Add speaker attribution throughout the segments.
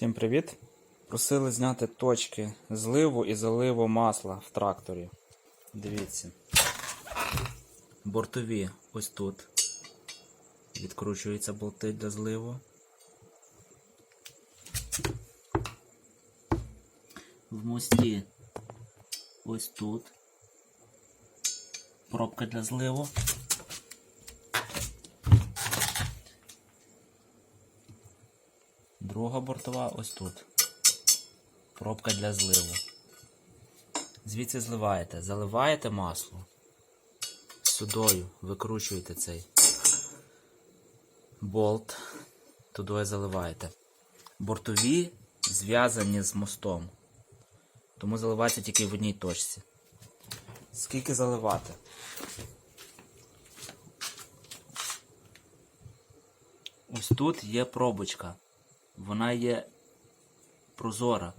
Speaker 1: Всім привіт! Просили зняти точки зливу і заливу масла в тракторі. Дивіться. Бортові ось тут. Відкручуються болти для зливу. В мості ось тут. Пробка для зливу. Друга бортова ось тут. Пробка для зливу. Звідси зливаєте. Заливаєте масло. Сюдою викручуєте цей болт. Туди заливаєте. Бортові зв'язані з мостом. Тому заливається тільки в одній точці. Скільки заливати? Ось тут є пробочка. Вона є прозора.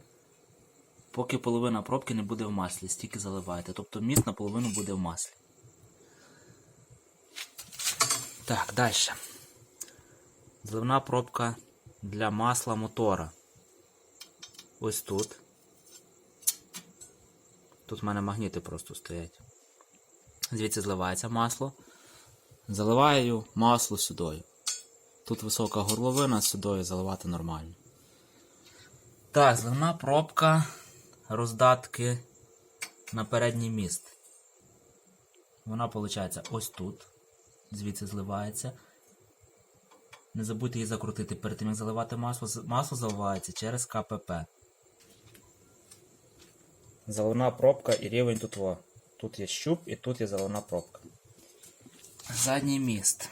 Speaker 1: Поки половина пробки не буде в маслі, стільки заливаєте. Тобто міст наполовину буде в маслі. Так, далі. Зливна пробка для масла мотора. Ось тут. Тут в мене магніти просто стоять. Звідси зливається масло. Заливаю масло сюди. Тут висока горловина, сюди заливати нормально. Так, зливна пробка роздатки на передній міст. Вона виходить ось тут. Звідси зливається. Не забудьте її закрутити перед тим, як заливати масло. Масло заливається через КПП. Заливна пробка і рівень тут. Тут є щуп і тут є заливна пробка. Задній міст.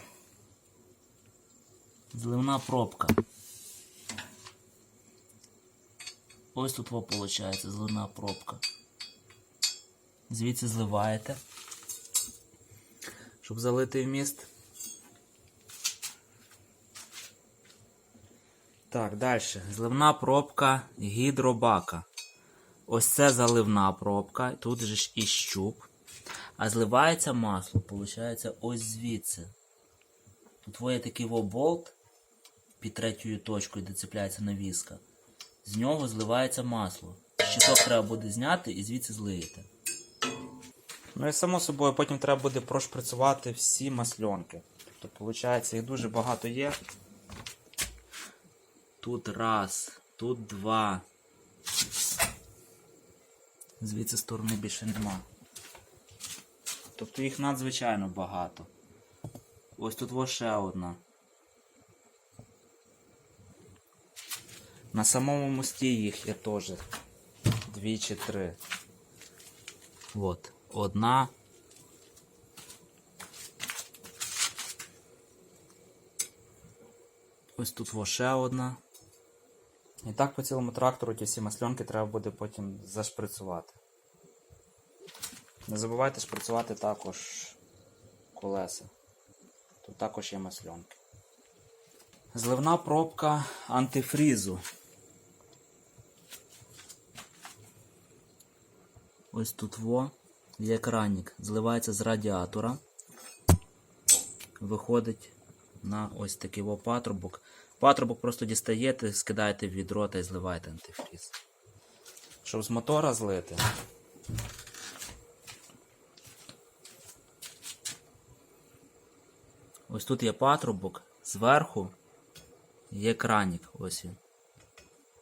Speaker 1: Зливна пробка. Ось тут виходить зливна пробка. Звідси зливаєте. Щоб залити в міст. Так, далі. Зливна пробка гідробака. Ось це заливна пробка. Тут же ж і щуп. А зливається масло, виходить, ось звідси. Тут є такий болт під третьою точкою, де цепляється навіска. З нього зливається масло. Щиток треба буде зняти і звідси злиєте. Ну і само собою потім треба буде прошприцювати всі масльонки. Тобто, виходить, їх дуже багато є. Тут раз, тут два. Звідси сторони більше нема. Тобто їх надзвичайно багато. Ось тут ще одна. На самому мості їх є теж дві чи три. От, одна. Ось тут ще одна. І так по цілому трактору ті всі масльонки треба буде потім зашприцювати. Не забувайте шприцювати також колеса. Тут також є масльонки. Зливна пробка антифрізу. Ось тут во є кранік. Зливається з радіатора. Виходить на ось такий во патрубок. Патрубок просто дістаєте, скидаєте в відро та й зливаєте антифріз. Щоб з мотора злити. Ось тут є патрубок, зверху є кранік. Ось він.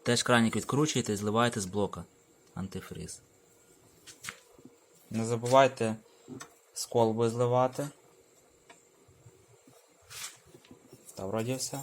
Speaker 1: Теж кранік відкручуєте і зливаєте з блока антифріз. Не забувайте з колби зливати. Та вроді все.